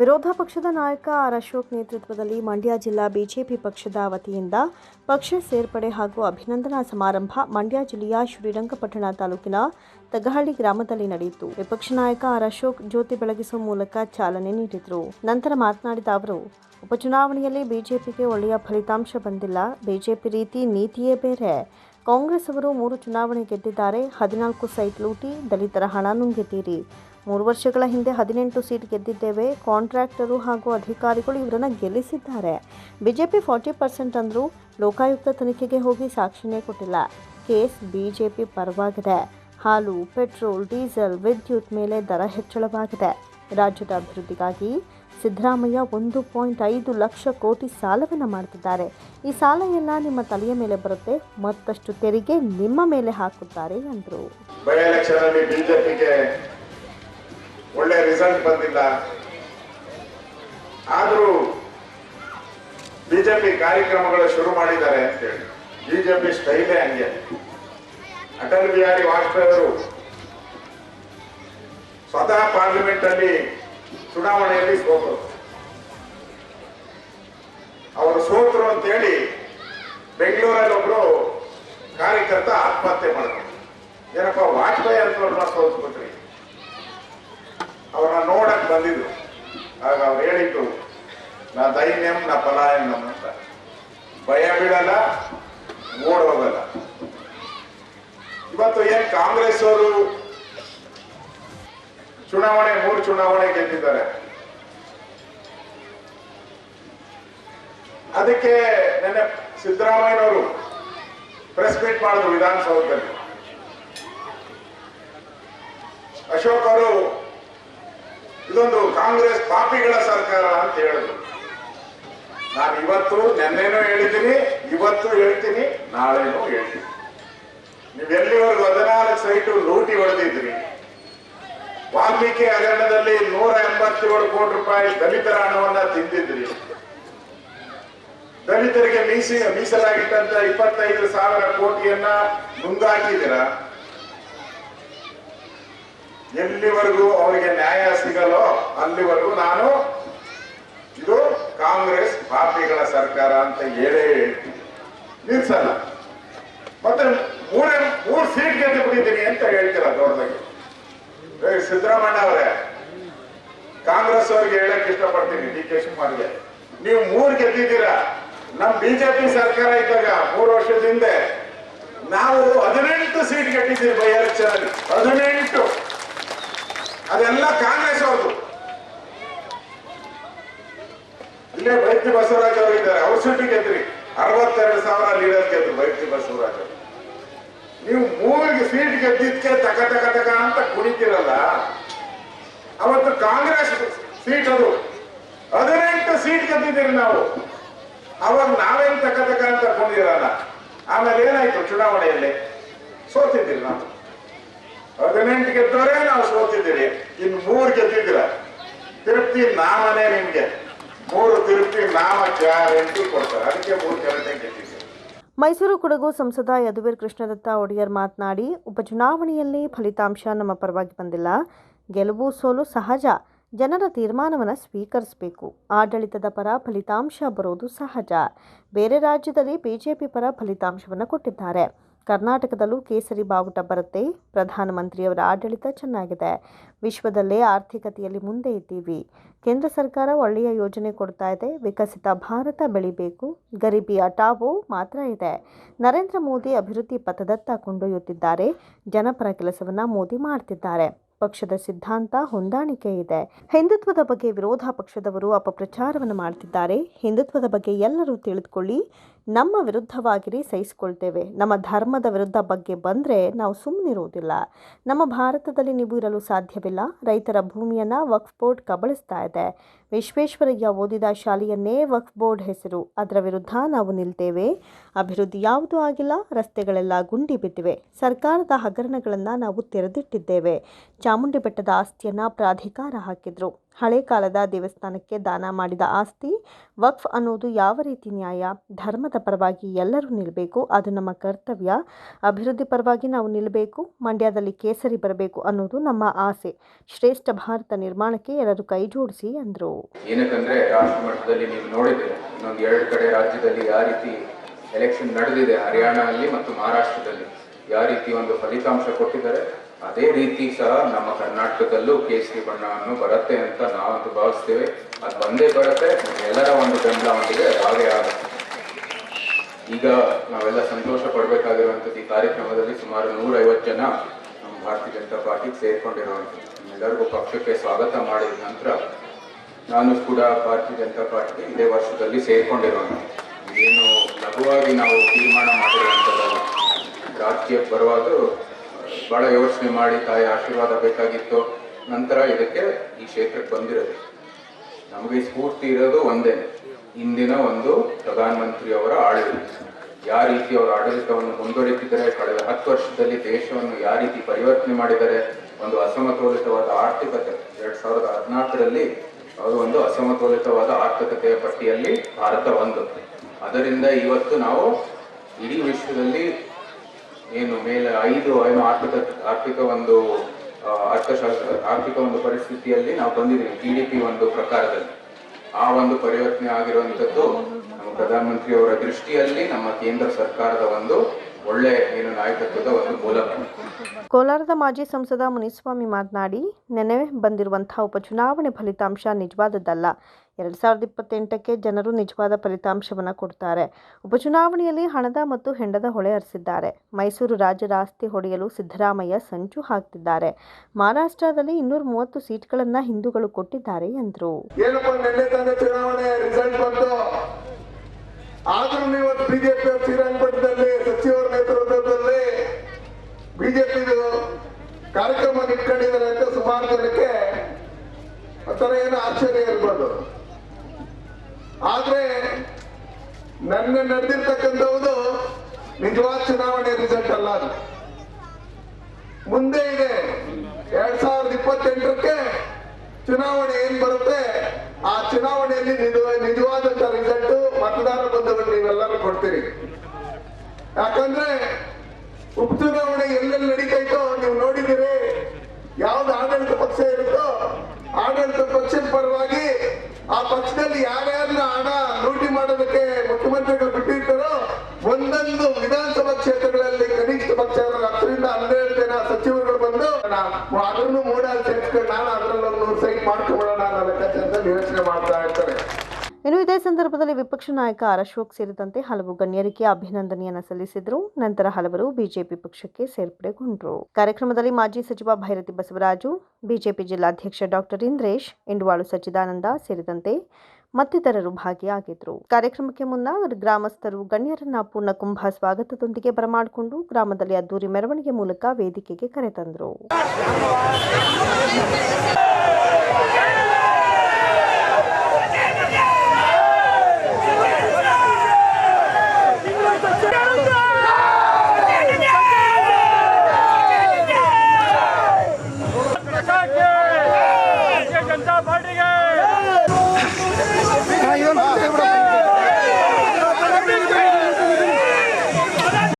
ವಿರೋಧ ಪಕ್ಷದ ನಾಯಕ ಆರ್ ಅಶೋಕ್ ನೇತೃತ್ವದಲ್ಲಿ ಮಂಡ್ಯ ಜಿಲ್ಲಾ ಬಿಜೆಪಿ ಪಕ್ಷದ ವತಿಯಿಂದ ಪಕ್ಷ ಸೇರ್ಪಡೆ ಹಾಗೂ ಅಭಿನಂದನಾ ಸಮಾರಂಭ ಮಂಡ್ಯ ಜಿಲ್ಲೆಯ ಶ್ರೀರಂಗಪಟ್ಟಣ ತಾಲೂಕಿನ ತಗಹಳ್ಳಿ ಗ್ರಾಮದಲ್ಲಿ ನಡೆಯಿತು. ವಿಪಕ್ಷ ನಾಯಕ ಆರ್ ಅಶೋಕ್ ಜ್ಯೋತಿ ಬೆಳಗಿಸುವ ಮೂಲಕ ಚಾಲನೆ ನೀಡಿದರು. ನಂತರ ಮಾತನಾಡಿದ ಅವರು, ಉಪಚುನಾವಣೆಯಲ್ಲಿ ಬಿಜೆಪಿಗೆ ಒಳ್ಳೆಯ ಫಲಿತಾಂಶ ಬಂದಿಲ್ಲ. ಬಿಜೆಪಿ ರೀತಿ ನೀತಿಯೇ ಬೇರೆ. ಕಾಂಗ್ರೆಸ್ ಅವರು ಮೂರು ಚುನಾವಣೆ ಗೆದ್ದಿದ್ದಾರೆ. ಹದಿನಾಲ್ಕು ಸೈಟ್ ಲೂಟಿ, ದಲಿತರ ಹಣ ನುಂಗಿದ್ದೀರಿ. ಮೂರು ವರ್ಷಗಳ ಹಿಂದೆ ಹದಿನೆಂಟು ಸೀಟ್ ಗೆದ್ದಿದ್ದೇವೆ. ಕಾಂಟ್ರಾಕ್ಟರು ಹಾಗೂ ಅಧಿಕಾರಿಗಳು ಇವರನ್ನು ಗೆಲ್ಲಿಸಿದ್ದಾರೆ. ಬಿಜೆಪಿ ಫಾರ್ಟಿ ಪರ್ಸೆಂಟ್ ಅಂದರೂ ಲೋಕಾಯುಕ್ತ ತನಿಖೆಗೆ ಹೋಗಿ ಸಾಕ್ಷಿನೇ ಕೊಟ್ಟಿಲ್ಲ. ಕೇಸ್ ಬಿಜೆಪಿ ಪರವಾಗಿದೆ. ಹಾಲು, ಪೆಟ್ರೋಲ್, ಡೀಸೆಲ್, ವಿದ್ಯುತ್ ಮೇಲೆ ದರ ಹೆಚ್ಚಳವಾಗಿದೆ. ರಾಜ್ಯದ ಅಭಿವೃದ್ಧಿಗಾಗಿ ಸಿದ್ದರಾಮಯ್ಯ ಒಂದು ಪಾಯಿಂಟ್ ಐದು ಲಕ್ಷ ಕೋಟಿ ಸಾಲವನ್ನು ಮಾಡ್ತಿದ್ದಾರೆ. ಈ ಸಾಲ ಎಲ್ಲ ನಿಮ್ಮ ತಲೆಯ ಮೇಲೆ ಬರುತ್ತೆ. ಮತ್ತಷ್ಟು ತೆರಿಗೆ ನಿಮ್ಮ ಮೇಲೆ ಹಾಕುತ್ತಾರೆ ಎಂದರು. ಒಳ್ಳೆ ರಿಸಲ್ಟ್ ಬಂದಿಲ್ಲ. ಆದರೂ ಬಿಜೆಪಿ ಕಾರ್ಯಕ್ರಮಗಳು ಶುರು ಮಾಡಿದ್ದಾರೆ ಅಂತ ಹೇಳಿ. ಬಿಜೆಪಿ ಸ್ಟೈಲೇ ಹಂಗೆ. ಅಟಲ್ ಬಿಹಾರಿ ವಾಜಪೇಯಿ ಅವರು ಸ್ವತಃ ಪಾರ್ಲಿಮೆಂಟ್ ಅಲ್ಲಿ ಚುನಾವಣೆಯಲ್ಲಿ ಸೋತರು. ಅವರು ಸೋತರು ಅಂತೇಳಿ ಬೆಂಗಳೂರಲ್ಲಿ ಒಬ್ರು ಕಾರ್ಯಕರ್ತ ಆತ್ಮಹತ್ಯೆ ಮಾಡಿದ್ರು. ಏನಪ್ಪ, ವಾಜಪೇಯಿ ಅಂತ ಸೋತ್ಬಿಟ್ರಿ? ಅವ್ರನ್ನ ನೋಡಕ್ ಬಂದಿದ್ರು. ಆಗ ಅವ್ರು ಹೇಳಿದ್ರು, ನಾ ದೈನ್ಯಂ, ನಾ ಪಲಾಯಂ ಅಂತ. ಭಯ ಬಿಡಲ್ಲ, ಓಡ್ ಹೋಗಲ್ಲ. ಇವತ್ತು ಏನ್ ಕಾಂಗ್ರೆಸ್ ಅವರು ಚುನಾವಣೆ, ಮೂರು ಚುನಾವಣೆ ಗೆದ್ದಿದ್ದಾರೆ. ಅದಕ್ಕೆ ನೆನ್ನೆ ಸಿದ್ದರಾಮಯ್ಯನವರು ಪ್ರೆಸ್ ಮೀಟ್ ಮಾಡಿದ್ರು ವಿಧಾನಸೌಧದಲ್ಲಿ. ಅಶೋಕ್ ಅವರು ಇದೊಂದು ಕಾಂಗ್ರೆಸ್ ಪಾಪಿಗಳ ಸರ್ಕಾರ ಅಂತ ಹೇಳಿದ್ರು. ನಾನು ಇವತ್ತು ನೆನ್ನೆನೂ ಹೇಳಿದ್ದೀನಿ, ಇವತ್ತು ಹೇಳ್ತೀನಿ, ನಾಳೆನೂ ಹೇಳ್ತೀನಿ. ನೀವು ಎಲ್ಲಿವರೆಗೂ ಹದಿನಾಲ್ಕು ಸೈಟು ಲೂಟಿ ಹೊಡೆದಿದ್ರಿ? ವಾಲ್ಮೀಕಿ ಹಗರಣದಲ್ಲಿ ನೂರ ಎಂಬತ್ತೇಳು ಕೋಟಿ ರೂಪಾಯಿ ದಲಿತರ ಹಣವನ್ನ ತಿಂದಿದ್ರಿ. ದಲಿತರಿಗೆ ಮೀಸಿ ಮೀಸಲಾಗಿಟ್ಟಂತ ಇಪ್ಪತ್ತೈದು ಸಾವಿರ ಕೋಟಿಯನ್ನ ನುಂಗಾಕಿದ್ದೀರಾ ಎಲ್ಲಿವರೆಗೂ ಅವರಿಗೆ ನ್ಯಾಯ ಸಿಗಲ್ಲೋ ಅಲ್ಲಿವರೆಗೂ ನಾನು ಇದು ಕಾಂಗ್ರೆಸ್ ಪಾಪಿಗಳ ಸರ್ಕಾರ ಅಂತ ಹೇಳೇ ಹೇಳ್ತೀನಿ. ನಿಲ್ಸಲ್ಲ. ಮತ್ತೆ ಮೂರೇ, ಮೂರು ಸೀಟ್ ಗೆದ್ದು ಬಿಟ್ಟಿದ್ದೀನಿ ಅಂತ ಹೇಳ್ತೀರ ದೊಡ್ಡದಾಗಿ ಸಿದ್ದರಾಮಣ್ಣ ಅವರೇ, ಕಾಂಗ್ರೆಸ್ ಅವ್ರಿಗೆ ಹೇಳಕ್ ಇಷ್ಟಪಡ್ತೀನಿ, ಡಿ ಕೆ ಶಿವಕುಮಾರ್ಗೆ. ನೀವು ಮೂರು ಗೆದ್ದಿದ್ದೀರಾ? ನಮ್ ಬಿಜೆಪಿ ಸರ್ಕಾರ ಇದ್ದಾಗ ಮೂರು ವರ್ಷದ ಹಿಂದೆ ನಾವು ಹದಿನೆಂಟು ಸೀಟ್ ಗೆದ್ದಿದ್ದೀವಿ, ಬೈ ಎಲೆಕ್ಷನ್ ಹದಿನೆಂಟು. ಅದೆಲ್ಲ ಕಾಂಗ್ರೆಸ್ ಅವ್ರದ್ದು ಇಲ್ಲೇ ಬೈತಿ ಬಸವರಾಜ್ ಅವರು ಇದ್ದಾರೆ. ಅವ್ರ ಸೀಟು ಗೆದ್ರಿ. ಅರವತ್ತೆರಡು ಸಾವಿರ ಲೀಡರ್ ಗೆದ್ರು ಬೈತಿ ಬಸವರಾಜ್ ಅವರು. ನೀವು ಮೂರಿಗೆ ಸೀಟ್ ಗೆದ್ದಿದ್ಕೆ ತಕ ತಕ ತಕ ಅಂತ ಕುಣಿತಿರಲ್ಲ? ಅವತ್ತು ಕಾಂಗ್ರೆಸ್ ಸೀಟ್ ಅದು. ಹದಿನೆಂಟು ಸೀಟ್ ಗೆದ್ದಿದ್ದೀರಿ ನಾವು. ಅವಾಗ ನಾವೇನು ತಕ ತಕ ಅಂತ ಕುಣಿದಿರಲ್ಲ? ಆಮೇಲೆ ಏನಾಯ್ತು ಚುನಾವಣೆಯಲ್ಲಿ? ಸೋತಿದ್ದೀರಿ ನಾವು. ಹದಿನೆಂಟು ಗೆದ್ದವರೇ ನಾವು ಸೋತಿದ್ದೀರಿ. ಇನ್ನು ಮೂರು ಗೆದ್ದಿದ್ದೀರ. ತಿರುಪ್ತಿ ನಾಮನೆ ನಿಮ್ಗೆ. ಮೂರು ತಿರುಪ್ತಿ ನಾಮ ಗ್ಯಾರಂಟಿ ಕೊಡ್ತಾರೆ. ಅದಕ್ಕೆ ಮೂರು ಗ್ಯಾರಂಟಿ ಗೆದ್ದಿದ್ದೀರಿ. ಮೈಸೂರು ಕೊಡಗು ಸಂಸದ ಯದುವೀರ್ ಕೃಷ್ಣದತ್ತ ಒಡೆಯರ್ ಮಾತನಾಡಿ, ಉಪಚುನಾವಣೆಯಲ್ಲಿ ಫಲಿತಾಂಶ ನಮ್ಮ ಪರವಾಗಿ ಬಂದಿಲ್ಲ. ಗೆಲುವು ಸೋಲು ಸಹಜ. ಜನರ ತೀರ್ಮಾನವನ್ನು ಸ್ವೀಕರಿಸಬೇಕು. ಆಡಳಿತದ ಪರ ಫಲಿತಾಂಶ ಬರೋದು ಸಹಜ. ಬೇರೆ ರಾಜ್ಯದಲ್ಲಿ ಬಿಜೆಪಿ ಪರ ಫಲಿತಾಂಶವನ್ನು ಕೊಟ್ಟಿದ್ದಾರೆ. ಕರ್ನಾಟಕದಲ್ಲೂ ಕೇಸರಿ ಬಾವುಟ ಬರುತ್ತೆ. ಪ್ರಧಾನಮಂತ್ರಿಯವರ ಆಡಳಿತ ಚೆನ್ನಾಗಿದೆ. ವಿಶ್ವದಲ್ಲೇ ಆರ್ಥಿಕತೆಯಲ್ಲಿ ಮುಂದೆ ಇದ್ದೀವಿ. ಕೇಂದ್ರ ಸರ್ಕಾರ ಒಳ್ಳೆಯ ಯೋಜನೆ ಕೊಡ್ತಾ ಇದೆ. ವಿಕಸಿತ ಭಾರತ ಬೆಳಿಬೇಕು. ಗರಿಬಿ ಹಟಾವೋ ಮಾತ್ರ ಇದೆ. ನರೇಂದ್ರ ಮೋದಿ ಅಭಿವೃದ್ಧಿ ಪಥದತ್ತ ಕೊಂಡೊಯ್ಯುತ್ತಿದ್ದಾರೆ. ಜನಪರ ಕೆಲಸವನ್ನು ಮೋದಿ ಮಾಡ್ತಿದ್ದಾರೆ. ಪಕ್ಷದ ಸಿದ್ಧಾಂತ ಹೊಂದಾಣಿಕೆ ಇದೆ. ಹಿಂದುತ್ವದ ಬಗ್ಗೆ ವಿರೋಧ ಪಕ್ಷದವರು ಅಪಪ್ರಚಾರವನ್ನು ಮಾಡ್ತಿದ್ದಾರೆ. ಹಿಂದುತ್ವದ ಬಗ್ಗೆ ಎಲ್ಲರೂ ತಿಳಿದುಕೊಳ್ಳಿ, ನಮ್ಮ ವಿರುದ್ಧವಾಗಿರಿ ಸಹಿಸಿಕೊಳ್ತೇವೆ. ನಮ್ಮ ಧರ್ಮದ ವಿರುದ್ಧ ಬಗ್ಗೆ ಬಂದರೆ ನಾವು ಸುಮ್ಮನಿರುವುದಿಲ್ಲ ನಮ್ಮ ಭಾರತದಲ್ಲಿ ನೀವು ಇರಲು ಸಾಧ್ಯವಿಲ್ಲ. ರೈತರ ಭೂಮಿಯನ್ನು ವಕ್ಫ್ ಬೋರ್ಡ್ ಕಬಳಿಸ್ತಾ ಇದೆ. ವಿಶ್ವೇಶ್ವರಯ್ಯ ಓದಿದ ಶಾಲೆಯನ್ನೇ ವಕ್ಫ್ ಬೋರ್ಡ್ ಹೆಸರು. ಅದರ ವಿರುದ್ಧ ನಾವು ನಿಲ್ತೇವೆ. ಅಭಿವೃದ್ಧಿ ಯಾವುದೂ ಆಗಿಲ್ಲ. ರಸ್ತೆಗಳೆಲ್ಲ ಗುಂಡಿ ಬಿದ್ದಿವೆ. ಸರ್ಕಾರದ ಹಗರಣಗಳನ್ನು ನಾವು ತೆರೆದಿಟ್ಟಿದ್ದೇವೆ. ಚಾಮುಂಡಿ ಬೆಟ್ಟದ ಆಸ್ತಿಯನ್ನು ಪ್ರಾಧಿಕಾರ ಹಾಕಿದ್ರು. ಹಳೆ ಕಾಲದ ದೇವಸ್ಥಾನಕ್ಕೆ ದಾನ ಮಾಡಿದ ಆಸ್ತಿ ವಕ್ಫ್ ಅನ್ನೋದು ಯಾವ ರೀತಿ ನ್ಯಾಯ? ಧರ್ಮದ ಪರವಾಗಿ ಎಲ್ಲರೂ ನಿಲ್ಲಬೇಕು ಅದು ನಮ್ಮ ಕರ್ತವ್ಯ. ಅಭಿವೃದ್ಧಿ ಪರವಾಗಿ ನಾವು ನಿಲ್ಲಬೇಕು ಮಂಡ್ಯದಲ್ಲಿ ಕೇಸರಿ ಬರಬೇಕು ಅನ್ನೋದು ನಮ್ಮ ಆಸೆ. ಶ್ರೇಷ್ಠ ಭಾರತ ನಿರ್ಮಾಣಕ್ಕೆ ಎಲ್ಲರೂ ಕೈ ಜೋಡಿಸಿ ಅಂದರು. ಏನಕ್ಕಂದ್ರೆ ರಾಷ್ಟ್ರ ಮಟ್ಟದಲ್ಲಿ ನೀವು ನೋಡಿದ್ರೆ, ಇನ್ನೊಂದು ಎರಡು ಕಡೆ ರಾಜ್ಯದಲ್ಲಿ ಯಾವ ರೀತಿ ಎಲೆಕ್ಷನ್ ನಡೆದಿದೆ, ಹರಿಯಾಣದಲ್ಲಿ ಮತ್ತು ಮಹಾರಾಷ್ಟ್ರದಲ್ಲಿ, ಯಾವ ರೀತಿ ಒಂದು ಫಲಿತಾಂಶ ಕೊಟ್ಟಿದ್ದಾರೆ ಅದೇ ರೀತಿ ಸಹ ನಮ್ಮ ಕರ್ನಾಟಕದಲ್ಲೂ ಕೇಸರಿ ಬಣ್ಣವನ್ನು ಬರುತ್ತೆ ಅಂತ ನಾವಂತೂ ಭಾವಿಸ್ತೇವೆ. ಅದು ಬಂದೇ ಬರುತ್ತೆ, ಎಲ್ಲರ ಒಂದು ಬೆಂಬಲದೊಂದಿಗೆ ಅದು ಹಾಗೆ ಆಗುತ್ತೆ. ಈಗ ನಾವೆಲ್ಲ ಸಂತೋಷ ಪಡಬೇಕಾಗಿರುವಂಥದ್ದು ಈ ಕಾರ್ಯಕ್ರಮದಲ್ಲಿ ಸುಮಾರು ನೂರೈವತ್ತು ಜನ ನಮ್ಮ ಭಾರತೀಯ ಜನತಾ ಪಾರ್ಟಿಗೆ ಸೇರ್ಕೊಂಡಿರುವಂಥದ್ದು. ಎಲ್ಲರಿಗೂ ಪಕ್ಷಕ್ಕೆ ಸ್ವಾಗತ ಮಾಡಿದ ನಂತರ ನಾನು ಕೂಡ ಭಾರತೀಯ ಜನತಾ ಪಾರ್ಟಿಗೆ ಇದೇ ವರ್ಷದಲ್ಲಿ ಸೇರ್ಕೊಂಡಿರುವಂಥದ್ದು. ಏನು ಲಘುವಾಗಿ ನಾವು ತೀರ್ಮಾನ ಮಾಡಿರುವಂಥದ್ದಲ್ಲ. ರಾಜ್ಯ ಬರುವಾಗ ಬಹಳ ಯೋಚನೆ ಮಾಡಿ ತಾಯಿ ಆಶೀರ್ವಾದ ಬೇಕಾಗಿತ್ತು. ನಂತರ ಇದಕ್ಕೆ ಈ ಕ್ಷೇತ್ರಕ್ಕೆ ಬಂದಿರೋದು. ನಮಗೆ ಸ್ಫೂರ್ತಿ ಇರೋದು ಒಂದೇ. ಇಂದಿನ ಒಂದು ಪ್ರಧಾನಮಂತ್ರಿ ಅವರ ಆಡಳಿತ. ಯಾವ ರೀತಿ ಅವರ ಆಡಳಿತವನ್ನು ಮುಂದುವರಿತಿದ್ದಾರೆ ಕಳೆದ ಹತ್ತು ವರ್ಷದಲ್ಲಿ ದೇಶವನ್ನು ಯಾವ ರೀತಿ ಪರಿವರ್ತನೆ ಮಾಡಿದ್ದಾರೆ ಒಂದು ಅಸಮತೋಲಿತವಾದ ಆರ್ಥಿಕತೆ, ಎರಡ್ ಸಾವಿರದ ಹದಿನಾಲ್ಕರಲ್ಲಿ ಅವರು ಒಂದು ಅಸಮತೋಲಿತವಾದ ಆರ್ಥಿಕತೆಯ ಪಟ್ಟಿಯಲ್ಲಿ ಭಾರತ ಒಂದು. ಅದರಿಂದ ಇವತ್ತು ನಾವು ಇಡೀ ವಿಶ್ವದಲ್ಲಿ ಏನು ಮೇಲೆ ಐದು ಏನು ಆರ್ಥಿಕ ಆರ್ಥಿಕ ಒಂದು ಅರ್ಥಶಾಸ್ತ್ರ, ಆರ್ಥಿಕ ಒಂದು ಪರಿಸ್ಥಿತಿಯಲ್ಲಿ ನಾವು ಬಂದಿದ್ದೀವಿ ಟಿ ಡಿ ಪಿ ಒಂದು ಪ್ರಕಾರದಲ್ಲಿ. ಆ ಒಂದು ಪರಿವರ್ತನೆ ಆಗಿರುವಂಥದ್ದು ನಮ್ಮ ಪ್ರಧಾನಮಂತ್ರಿಯವರ ದೃಷ್ಟಿಯಲ್ಲಿ ನಮ್ಮ ಕೇಂದ್ರ ಸರ್ಕಾರದ ಒಂದು ಒಳ್ಳೆ ಏನು ನಾಯಕತ್ವದ ಒಂದು ಮೂಲ ಕೋಲಾರದ ಮಾಜಿ ಸಂಸದ ಮುನಿಸ್ವಾಮಿ ಮಾತನಾಡಿ ನೆನೆ ಬಂದಿರುವಂಥ ಉಪಚುನಾವಣೆ ಫಲಿತಾಂಶ ನಿಜವಾದದ್ದಲ್ಲ. ಎರಡು ಸಾವಿರದ ಇಪ್ಪತ್ತೆಂಟಕ್ಕೆ ಜನರು ನಿಜವಾದ ಫಲಿತಾಂಶವನ್ನು ಕೊಡ್ತಾರೆ. ಉಪಚುನಾವಣೆಯಲ್ಲಿ ಹಣದ ಮತ್ತು ಹೆಂಡದ ಹೊಳೆ ಹರಿಸಿದ್ದಾರೆ. ಮೈಸೂರು ರಾಜರ ಆಸ್ತಿ ಹೊಡೆಯಲು ಸಿದ್ದರಾಮಯ್ಯ ಸಂಚು ಹಾಕ್ತಿದ್ದಾರೆ. ಮಹಾರಾಷ್ಟ್ರದಲ್ಲಿ ಇನ್ನೂರ ಮೂವತ್ತು ಸೀಟ್ಗಳನ್ನು ಹಿಂದೂಗಳು ಕೊಟ್ಟಿದ್ದಾರೆ ಎಂದರು ಏನಪ್ಪ ನಿನ್ನೆ ತಾನೇ ಚುನಾವಣೆ ರಿಸಲ್ಟ್ ಬಂತು ಆದ್ರೂ ನೀವು ಬಿಜೆಪಿ ಶ್ರೀರಂಗಪಟ್ಟಣದಲ್ಲಿ ಸಚಿವರ ನೇತೃತ್ವದಲ್ಲಿ ಬಿಜೆಪಿ ಕಾರ್ಯಕ್ರಮ ಇಟ್ಕೊಂಡಿದ್ದಾರೆ ಅಂತ ಸುಮಾರು ಜನಕ್ಕೆ ಒಂಥರ ಏನು ಆಶ್ಚರ್ಯ ಇರ್ಬೋದು. ಆದ್ರೆ ನನ್ನ ನಡೆದಿರ್ತಕ್ಕಂಥದ್ದು ನಿಜವಾದ ಚುನಾವಣೆ ರಿಸಲ್ಟ್ ಅಲ್ಲ ಮುಂದೆ ಇದೆ ಎರಡ್ ಸಾವಿರದ ಇಪ್ಪತ್ತೆಂಟಕ್ಕೆ ಚುನಾವಣೆ ಏನ್ ಬರುತ್ತೆ, ಆ ಚುನಾವಣೆಯಲ್ಲಿ ನಿಜ- ಯಾಕಂದ್ರೆ ಉಪಚುನಾವಣೆ ಎಲ್ಲೆಲ್ಲಿ ನಡೀತೈತೋ ನೀವು ನೋಡಿದಿರಿ ಯಾವ್ದು ಆಡಳಿತ ಪಕ್ಷ ಇರುತ್ತೋ ಆಡಳಿತ ಪಕ್ಷದ ಪರವಾಗಿ ಆ ಪಕ್ಷದಲ್ಲಿ ಯಾರ್ಯಾರನ್ನ ಹಣ ಲೂಟಿ ಮಾಡೋದಕ್ಕೆ ಮುಖ್ಯಮಂತ್ರಿಗಳು ಬಿಟ್ಟಿರ್ತಾರೋ ಒಂದೊಂದು ವಿಧಾನಸಭಾ ಕ್ಷೇತ್ರಗಳಲ್ಲಿ ಕನಿಷ್ಠ ಪಕ್ಷ ಹತ್ತರಿಂದ ಹನ್ನೆರಡು ಜನ ಸಚಿವರುಗಳು ಬಂದು ಅದನ್ನು ಮೂಡಲ್ಲಿ ಸೇರಿಸ್ಕೊಂಡು ನಾನು ಅದರಲ್ಲಿ ಒಂದು ನೂರು ಸೈಟ್ ಮಾಡ್ಕೊಳ್ಳೋಣ ಅನ್ನೋ ಲೆಕ್ಕಾಚಾರದಲ್ಲಿ ಯೋಚನೆ ಮಾಡ್ತಾ ಇರ್ತಾರೆ. ಸಂದರ್ಭದಲ್ಲಿ ವಿಪಕ್ಷ ನಾಯಕ ಆರ್ ಅಶೋಕ್ ಸೇರಿದಂತೆ ಹಲವು ಗಣ್ಯರಿಗೆ ಅಭಿನಂದನೆಯನ್ನು ಸಲ್ಲಿಸಿದರು. ನಂತರ ಹಲವರು ಬಿಜೆಪಿ ಪಕ್ಷಕ್ಕೆ ಸೇರ್ಪಡೆಗೊಂಡರು. ಕಾರ್ಯಕ್ರಮದಲ್ಲಿ ಮಾಜಿ ಸಚಿವ ಭೈರತಿ ಬಸವರಾಜು, ಬಿಜೆಪಿ ಜಿಲ್ಲಾಧ್ಯಕ್ಷ ಡಾಕ್ಟರ್ ಇಂದ್ರೇಶ್, ಇಂಡ್ವಾಳು ಸಚ್ಚಿದಾನಂದ ಸೇರಿದಂತೆ ಮತ್ತಿತರರು ಭಾಗಿಯಾಗಿದ್ದರು ಕಾರ್ಯಕ್ರಮಕ್ಕೆ ಮುನ್ನ ಗ್ರಾಮಸ್ಥರು ಗಣ್ಯರನ್ನ ಪೂರ್ಣ ಕುಂಭ ಸ್ವಾಗತದೊಂದಿಗೆ ಬರಮಾಡಿಕೊಂಡು ಗ್ರಾಮದಲ್ಲಿ ಅದ್ದೂರಿ ಮೆರವಣಿಗೆ ಮೂಲಕ ವೇದಿಕೆಗೆ ಕರೆತಂದರು.